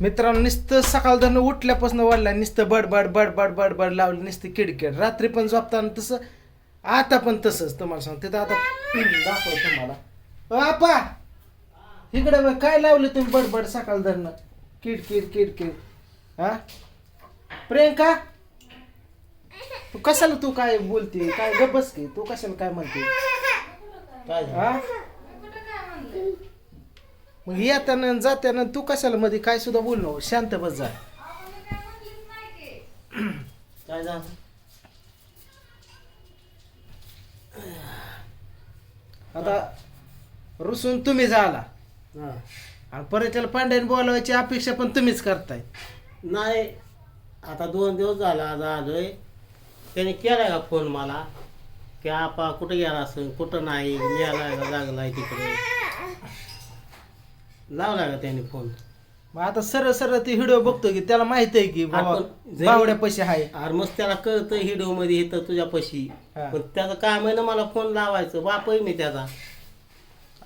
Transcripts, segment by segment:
मित्रांनो नुसतं सकाळ धरणं उठल्यापासून वाढला नुसतं बडबड बडबड बडबड लावलं नुसतं किडकिड. रात्री पण झोपताना तसं आता पण तसंच. तुम्हाला सांगतो आता दाखव तुम्हाला. आपा! इकडे बघ, काय लावलं तुम्ही बडबड सकाळ धरणं? किडकिड किडकिड. हा प्रियंका? तू कशाला तू काय बोलते? काय गबस की? तू कशाला काय म्हणते? काय? हा मग येताना जाताना तू कशाला मध्ये काय सुद्धा बोल नको. शांत बस जा. काय झालं? आता रुसून तुम्ही झाला हा. आणि परत त्याला पांड्याने बोलवायची अपेक्षा पण तुम्हीच करताय. नाही आता दोन दिवस झाला आज आलोय. त्याने केलाय का फोन मला? की आपा कुठं गेला असेल? कुठं नाही? गेलाय का लागलाय तिकडे. लावलाय का त्याने फोन मग आता सरळ सरळ ती व्हिडिओ बघतो की त्याला माहीत आहे की बाबा आपण जरी- बावड्या पैसे आहे. अरे मग त्याला कळतं हिडिओ मध्ये येतं तुझ्या पशी. हा. पण त्याचं काम आहे ना मला फोन लावायचं. बापही मी त्याचा.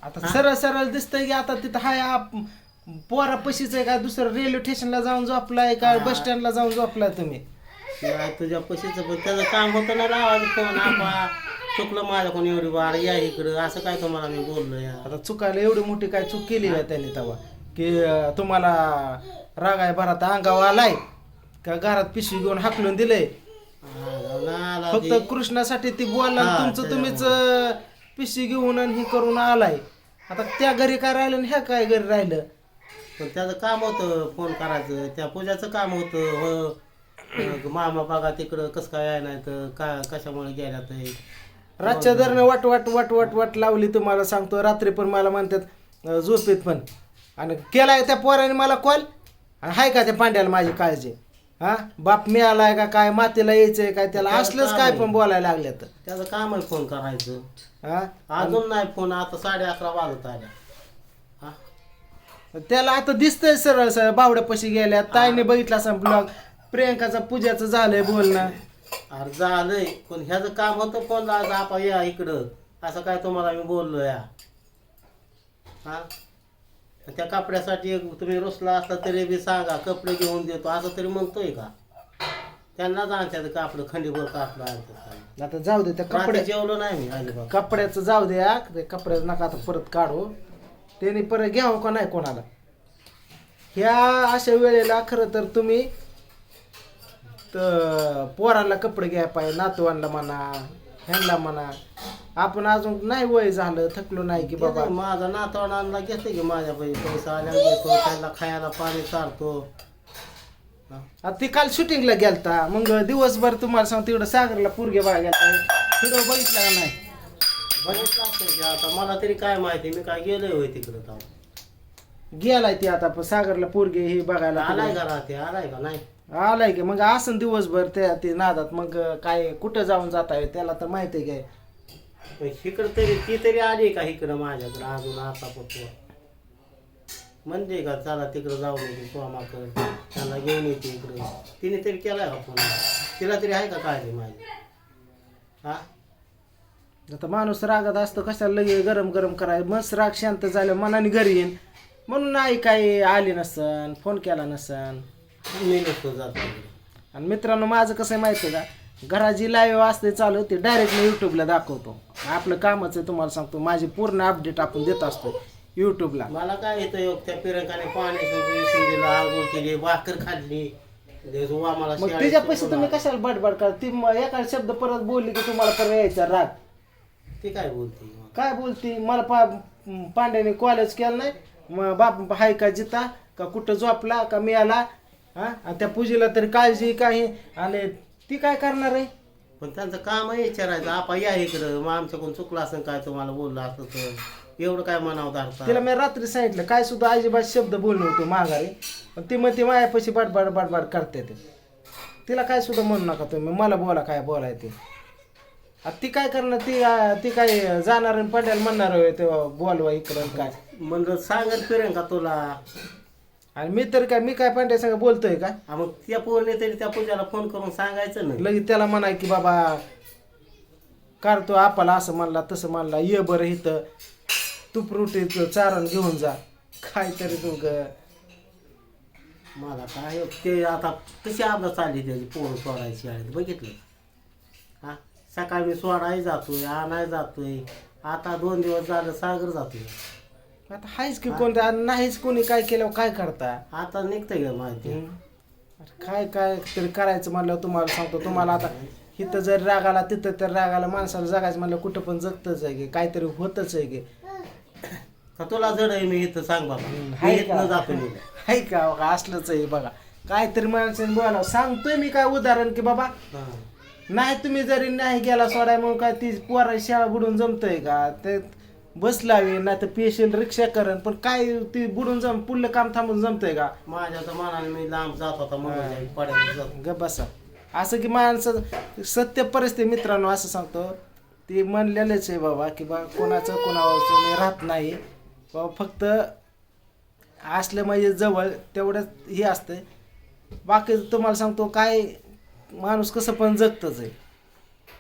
आता सरळ सरळ दिसतंय की आता तिथं हाय आप- पोरा पशीच आहे का? दुसरं रेल्वे स्टेशनला जाऊन झोपलाय का? बस स्टँडला जाऊन झोपलाय तुम्ही. नाही तुझ्या पशीचं पण त्याचं काम होतं ना लावायचं फोन आपा. चुकलं माझ्याकडून एवढी वार या इकडं. असं काय तुम्हाला मी बोललो या आता चुकायला एवढी मोठी काय चूक केली का त्यांनी तेव्हा? की अं, तुम्हाला रागाय भरात अंगावर आलाय का घरात पिशवी घेऊन हाकलून दिलंय? ना, फक्त कृष्णासाठी ती बोलला हा, तुमचं. तुम्हीच अं, पिशवी घेऊन आणि हे करून आलाय. आता त्या घरी काय राहिलं आणि ह्या काय घरी राहिलं? पण त्याचं काम होतं फोन करायचं. त्या पूजाचं काम होतं. हो मामा बघा तिकडं कसं काय आहे नाही तर का कशामुळे गेल्या ते रातच्या दरनं वाट वाट वाट वाट वाट लावली तुम्हाला सांगतो रात्री पण मला म्हणतात अं, झोपेत पण आणि केलाय त्या पोराने मला कॉल आणि हाय का त्या पांड्याला माझी काळजी? हा? बाप मिळालाय का काय? मातीला यायचंय काय? त्याला त्याला असलंच काम काय आहे. पण बोलायला लागले तर त्याचं काम आहे फोन करायचं. हा? अजून नाही फोन आता साडे अकरा वाजत आल्या हा? त्याला आता दिसतंय सरळ सरळ बावड्यापाशी गेल्या ताईने बघितला असं ब्लॉग. प्रियंकाचा पूजाचं झालंय बोलणं. अरे झालंय. पण ह्याचं काम होतं फोन लावायचं आपा या इकडं. असं काय तुम्हाला मी बोललो या हा त्या कपड्यासाठी तुम्ही रुसला असला तरी बी सांगा कपडे घेऊन देतो. असं तरी म्हणतोय का? त्यांना सांगतात कापड खंडीभर कापड आणतात आता जाऊ दे त्या कपडे जेवलो नाही मी अजिबात कपड्याचं जाऊ द्या ते कपड्याचं नका आता परत काढू. त्याने परत घ्यावं का नाही कोणाला? ह्या अशा वेळेला खरं तर तुम्ही तर पोराला कपडे घ्यायला पाहिजे नातवांना म्हणा ह्यांना म्हणा. आपण अजून नाही वय झालं थकलो नाही की बाबा. माझा नातवडांना घेते की माझ्या पैसे पैसा आल्या घेतो त्यांना खायला पाणी चालतो. आता ती काल शूटिंगला गेलता. मग दिवसभर तुम्हाला सांगतो तिकडं सागरला पुरगे बघा गेलता. व्हिडिओ बघितला का नाही? बघितलं असेल की आता मला तरी काय माहिती मी काय गेलोय होय तिकडं तेव्हा. गेलाय ती आता पण सागरला पोरगे हे बघायला आलाय तिकडं. का राहते आलाय का? नाही. आलाय की मग असं दिवसभर त्या ते नादात मग काय कुठं जाऊन जात आहे त्याला तर माहिती आहे काय? इकडं तरी ती तरी आली का इकडं माझ्याकडं अजून आता पत्व म्हणते का चला तिकडं जाऊ नये सोमाकडं त्यांना घेऊन येते इकडं. तिने तरी केलाय का फोन? तिला तरी आहे का काळजी माझी? हा? आता माणूस रागात असतो कशाला लगे गरम गरम करायचं मस्त राग शांत झालं मनाने घरी येईन. म्हणून आई काय आली नसन फोन केला नसन. मी नसतो जात तिकडं. आणि मित्रांनो माझं कसं आहे माहिती आहे का घराची लाईव्ह असते चालू ते डायरेक्ट मी यूट्यूबला दाखवतो. आपलं कामच आहे तुम्हाला सांगतो माझी पूर्ण अपडेट आपण देत असतो यूट्यूबला मला काय येतं योग त्या पिरंकाने पाणी दिलं आंघोळ केली भाकर खाल्ली. मग तिच्या पैसे. तुम्ही कशाला बडबड करा ती म- एखादा शब्द परत बोलली की तुम्हाला परत यायचा राग. ती काय बोलते? काय बोलती? मला पा पांड्याने कॉलेज केलं नाही. मग बाप हाय का जिता? का कुठं झोपला? का मिळाला हा? आणि त्या पूजेला तरी काळजी काही आणि ती काय करणार आहे? पण त्यांचं काम आहे विचारायचं. आपा या इकडं. मग आमच्याकडून चुकलं असं काय तुम्हाला बोललं असं तर. एवढं काय मनावर धरता तिला मी रात्री सांगितलं. काय सुद्धा अजिबात शब्द बोललो होतो माघारी. पण ती म्हणते मायापाशी बडबड बडबड करते ते. तिला काय सुद्धा म्हणू नका तुम्ही. मला बोला काय बोलाय ते. आता ती काय करणार? ती अं, ती काय जाणार आणि पड्याला म्हणणार होय तेव्हा बोलवा इकडं आणि काय. म्हणलं सांगत फिरेन का तुला? आणि मी तर काय मी काय पांड्या संग बोलतोय का? हा मग त्या पोरने तरी त्या पूजाला फोन करून सांगायचं ना लगेच त्याला म्हणाय की बाबा करतो आपाला असं म्हणला तसं म्हणला ये बरं इथं. तूप रोटी चारण घेऊन जा. काय तरी तू ग मला काय ते आता कशी अभ्यास चालली त्याची पोरं सोडायची शाळेत बघितलं? हा सकाळी मी सोडाय जातोय आणाय जातोय. आता दोन दिवस झालं सागर जातोय. आता हायच की कोणत्या नाहीच कोणी काय केलं काय करता? आता निघतंय का माहिती. अरे काय काय तरी करायचं म्हणलं तुम्हाला सांगतो. तुम्हाला आता इथं जर राग आला तिथं तर राग आला माणसाला जगायचं म्हणलं कुठं पण जगतच आहे की काहीतरी होतच आहे की. का तुला जड आहे मी इथं सांग बाबा. मी हाय इथनं का? जातो मी. हाय का? बघा असलंच आहे बघा. काहीतरी माणसाने बोलावं. सांगतोय मी काय उदाहरण की बाबा. नाही तुम्ही जरी नाही गेला सोडाय मग काय ती पोरा शाळा बुडून जमतंय का? ते बस लावी नाही तर पेशल रिक्षा करण. पण काय ती बुडून जम पुढलं काम थांबून जमतंय का? माझ्या तर मनाने मी लांब जात होता मग पडायला जात ग बसा. असं की माणसं सत्य परिस्थिती मित्रांनो असं सांगतो. ते म्हणलेलंच आहे बाबा की बा कोणाचं कोणाचं राहत नाही. बाबा फक्त असलं म्हणजे जवळ तेवढंच हे असतं बाकी तुम्हाला सांगतो काय माणूस कसं पण जगतच आहे.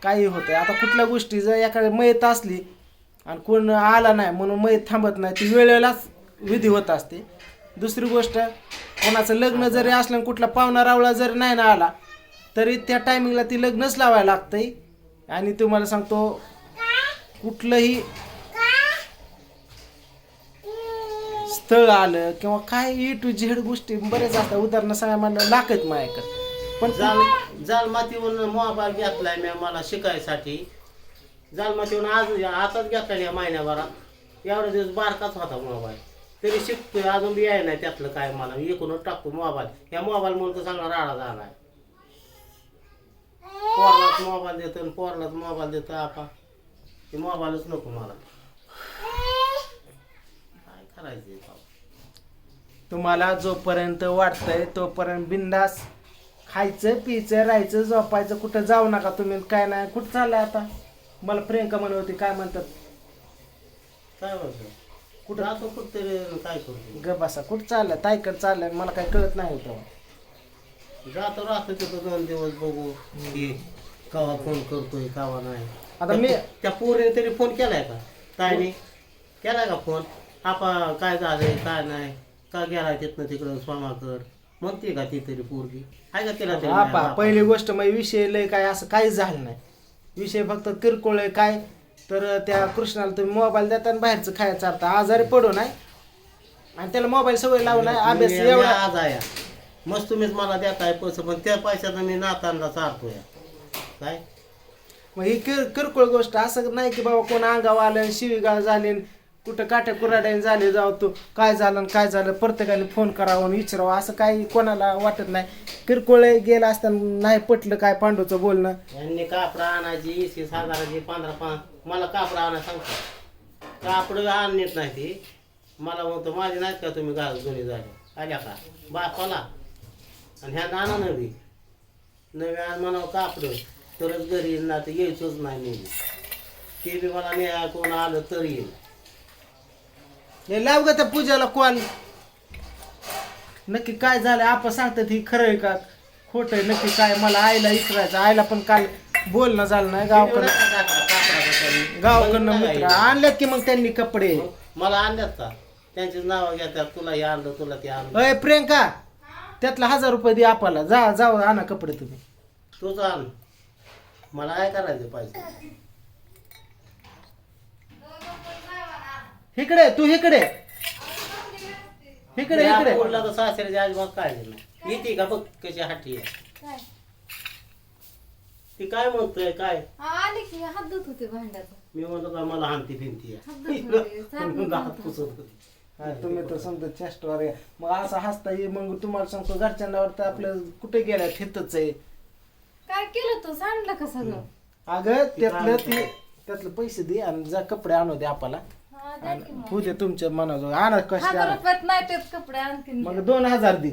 काही होतं आता कुठल्या गोष्टी जर एखाद्या मयत असली आणि कोण आला नाही म्हणून मयत थांबत नाही ती वेळेलाच विधी होत असते. दुसरी गोष्ट कोणाचं लग्न जरी असलं कुठला पाहुणा रावळा जरी नाही ना आला तरी त्या टायमिंगला ती लग्नच लावायला लागतंय. आणि तुम्हाला सांगतो कुठलंही स्थळ आलं किंवा काय ए टू झेड गोष्टी बरेच असतात. उदाहरण सांगा म्हणलं लाकत माझ्याकडे. पण जाल जाल मातीवरून मोबाईल घेतलाय मी मला शिकायसाठी. जाल येऊन आज आताच घेतला या महिन्याभरात. एवढा दिवस बारकाच होता मोबाईल. तरी शिकतोय अजून बी याय नाही त्यातलं काय मला. एकूणच टाकतो मोबाईल. ह्या मोबाईल म्हणून तर चांगला राडा झालाय. पोरलाच मोबाईल देतो आणि पोरलाच मोबाईल देतो आपा. ते मोबाईलच नको मला. काय करायचं बाबा? तुम्हाला जोपर्यंत वाटतंय तोपर्यंत बिंदास खायचं पियचं राहायचं झोपायचं कुठं जाऊ नका तुम्ही. काय नाही कुठं चाललंय आता? मला प्रियंका म्हणत होती काय म्हणतात? काय म्हणतो? कुठं? राहतो कुठतरी काय करतो? ग बसा. कुठं चाललंय? ताईकडे चाललंय? मला काय कळत नाही होतं जातो राहतो तिथं दोन दिवस बघू. की कवा फोन करतोय कवा नाही. आता मी त्या पोरीने तरी फोन केलाय का? ताईने? केलाय का फोन आपा काय झालंय काय नाही? का गेलाय तिथनं तिकडं स्वामाकर म्हणते का ती तरी पोरगी? आहे का तिला तरी? पहिली गोष्ट मग विषय लय काय असं काहीच झालं नाही. विषय फक्त किरकोळ आहे काय? तर त्या कृष्णाला तुम्ही मोबाईल देता आणि बाहेरचं खायचं चालता आजारी पडू नाही आणि त्याला मोबाईल सवय लावू नाही अभ्यास मी- मी एवढा आज आहे. मस्त तुम्हीच मला देताय पैसे पण त्या पैशानं मी नातांना चारतोय काय? मग ही किर किरकोळ गोष्ट असं नाही की बाबा कोण अंगावर आलं शिवीगाळ झाले कुठं काट्या कुराड्याने झाले जाऊ तू. काय झालं आणि काय झालं? प्रत्येकाने फोन करावा आणि विचारावं. असं काही कोणाला वाटत नाही. किरकोळ गेलं असताना नाही पटलं काय पांडूचं बोलणं. यांनी कापडं आणायची इसकी हजाराची पंधरा पाच मला कापडं आणायला सांगतो. कापडं आणत नाही ती. मला म्हणतो माझी नाहीत का तुम्ही घाल जुनी झाले आल्या का? बापाला. आणि ह्या आणा नवी. नवी आण म्हणावं कापडं. तरच घरी येईल ना तर यायचंच नाही नेहमी ते बी मला नाही कोण आलं तर येईल हे लाव ग त्या पूजाला कॉल. नक्की काय झालं आपण सांगतात ही खरं आहे का? खोटं आहे नक्की काय? मला आईला विचारायचं आईला पण काल बोलणं झालं नाही गावकडं. गावकडनं मित्र आणल्यात की मग त्यांनी कपडे? मला आणल्यात का? त्यांचीच नावं घेतात तुला हे आणलं तुला ते आणलं. अय प्रियंका त्यातला हजार रुपये दे आपल्याला. जा जाऊ आणा कपडे तुम्ही. तूच आण. मला काय करायचं पैसे? इकडे तू इकडे इकडे इकडे. पोरला तर सासऱ्याची अजिबात काळजी नाही येते का बघ कशी हाठी आहे. काय? ती काय म्हणतोय काय? आले की हात धुत होते भांड्याचं मी म्हणतो का मला हानती भिंती हात धुत होते सारखं हात. धुत पुसत होते. होती हा, तुम्ही तर समजा चेस्टवर आहे. मग असं हसता ये मग तुम्हाला सांगतो घरच्यांना तर आपलं कुठे गेल्या तिथंच आहे. काय केलं तू? सांडलं का सगळं? अगं त्यातलं ते त्यातलं पैसे दे आणि जा कपडे आणू दे आपल्याला. होऊ दे तुमच्या मनाजोग आणा कष्ट हजार आणा. रुपयात नाही तेच कपडे आणखीन मग दोन हजार दे.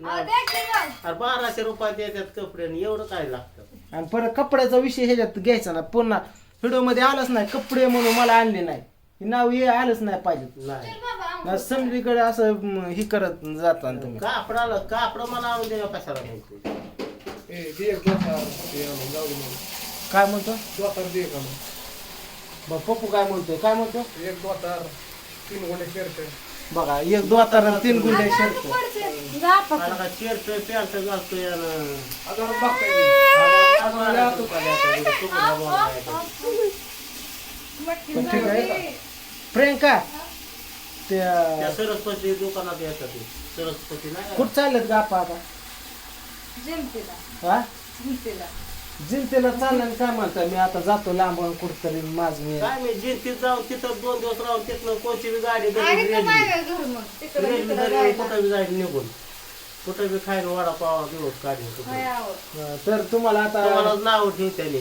अहो, द्या की मग. अरे बाराशे रुपयात देतात कपडे आणि एवढं काय लागतं? आणि परत कपड्याचा विषय ह्याच्यात घ्यायचा ना. पुन्हा व्हिडिओमध्ये आलंच नाही. कपडे म्हणून मला आणले नाही. हे नाव हे आलंच नाही पाहिजे. नाही. चल बाबा आंघोळ. ना समजीकडे असं म, हे करत जाता ना तुम्ही. कापडाला कापड मला आणून देवा कशाला म्हणतोय काय म्हणतो? दोतार दे का मग बा पप्पू काय म्हणतोय? काय म्हणतो एक दोतार तीन गोणे पेरते बघा एक दोतार आणि तीन गुंडे शर्ट पडते. जा आपा मला का. शर्ट पॅन्ट घालतोय आणि मटकी पण ठीक आहे. प्रियंका त्या त्या सरस्वती दुकानात येतात ते. सरस्वती नाही का? कुठं चाललेत आपा आता? हा? जिंतेला चाललं काय म्हणता मी आता जातो लांब कुठतरी माझ मी काय मी जिंतीत जाऊन तिथं दोन दिवस राहून तिथनं कोणची बी गाडी रेल्वे घर मग तिकडे रेल्वे धरली जायला. कुठं बी जायला निघून. कुठं बी खायला वडापाव दिवस हाय काढले आवड. अं, तर तुम्हाला आता तुम्हाला नाव ठेव त्याने.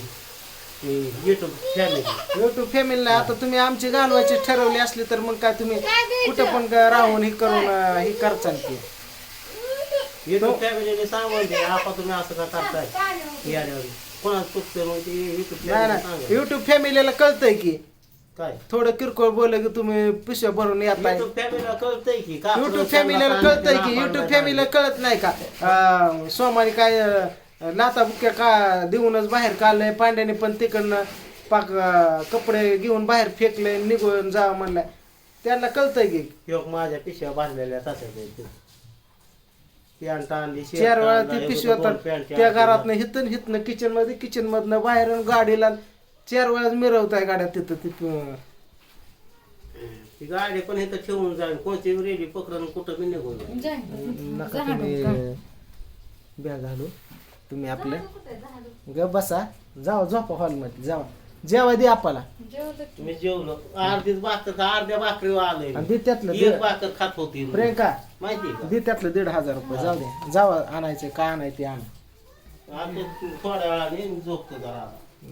युट्यूब फॅमिली युट्यूब फॅमिलीला आता तुम्ही आमची घालवायची ठरवली असली तर मग काय तुम्ही कुठं पण ग- राहून हे करून अं, हे करचाल की युट्यूब फॅमिलीने सांगून दे आपा तुम्ही असं का करताय याड्यावर कोणाच चुकतं मग ते युट्यूब नाही नाही. फॅमिलीला कळतंय की. काय? थोडं किरकोळ बोललं की तुम्ही पिशव्या भरून येताय युट्यूब फॅमिलीला कळतंय की. का युट्यूब फॅमिलीला कळतंय की युट्यूब फॅमिलीला कळत नाही का? अं, सोमारी काय अं, बुक्या का देऊनच बाहेर काढलंय? पांड्याने पण तिकडनं पाक अं, कपडे घेऊन बाहेर फेकले निघून जा म्हणलाय. त्यांना कळतंय की. माझ्या पिशव्या बांधलेल्या तशाच पॅन्ट आणली shirt चार वेळा आणला, ती एक पिशव्या दोन तर pant त्या आणल्या. घरातनं हिथन हिथनं किचनमध्ये किचन मधनं बाहेर आणि गाडीला चार वेळा मिरवताय गाड्या तिथं तिथं ती गाडी पण इथं ठेवून जाईल कोणती रेडी पकडून कुठं बी निघून जाय. नका तुम्ही? बॅग घालू तुम्ही आपलं? ग बसा जावा झोपा हॉलमध्ये जावा जेवा दे आपल्याला. मी जेवलो. अर्धीच भाकर अर्ध्या भाकरी आलंय. आणि दे त्यातलं एक दीड- भाकर खात होती. प्रियंका माहिती का? दे त्यातलं दीड हजार रुपये जाऊ दे. जावा आणायचं काय आणायचं ते आण. आता थोड्या वेळाने झोपतो जरा.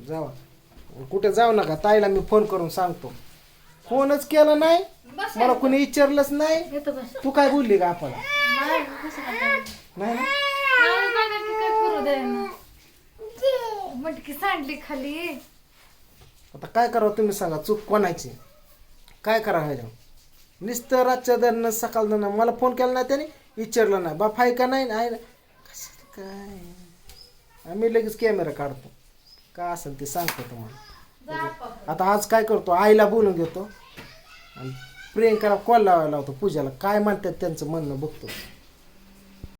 जावा कुठे जाऊ नका ताईला मी फोन करून सांगतो. फोनच केला नाही मला कुणी विचारलंच नाही. येतो बस. तू काय बोलली का आपल्याला नाही, कशाला काय? नाही ना? आवाज बघा की काय करू दे ना. मटकी सांडली खाली. आता काय करावं तुम्ही सांगा चूक कोणाची? काय करावं ह्याच्यावर नुसतं रातच्या दरनं सकाळ दरनं मला फोन केला नाही त्याने विचारलं नाही. बाप आहे का नाही? आहे ना. काय? आम्ही लगेच कॅमेरा काढतो. काय असेल ते सांगतो तुम्हाला. आता आज काय करतो? आईला बोलून घेतो. आणि प्रियंकाला कॉल लावायला लावतो पूजाला. काय म्हणतात त्यांचं म्हणणं बघतो.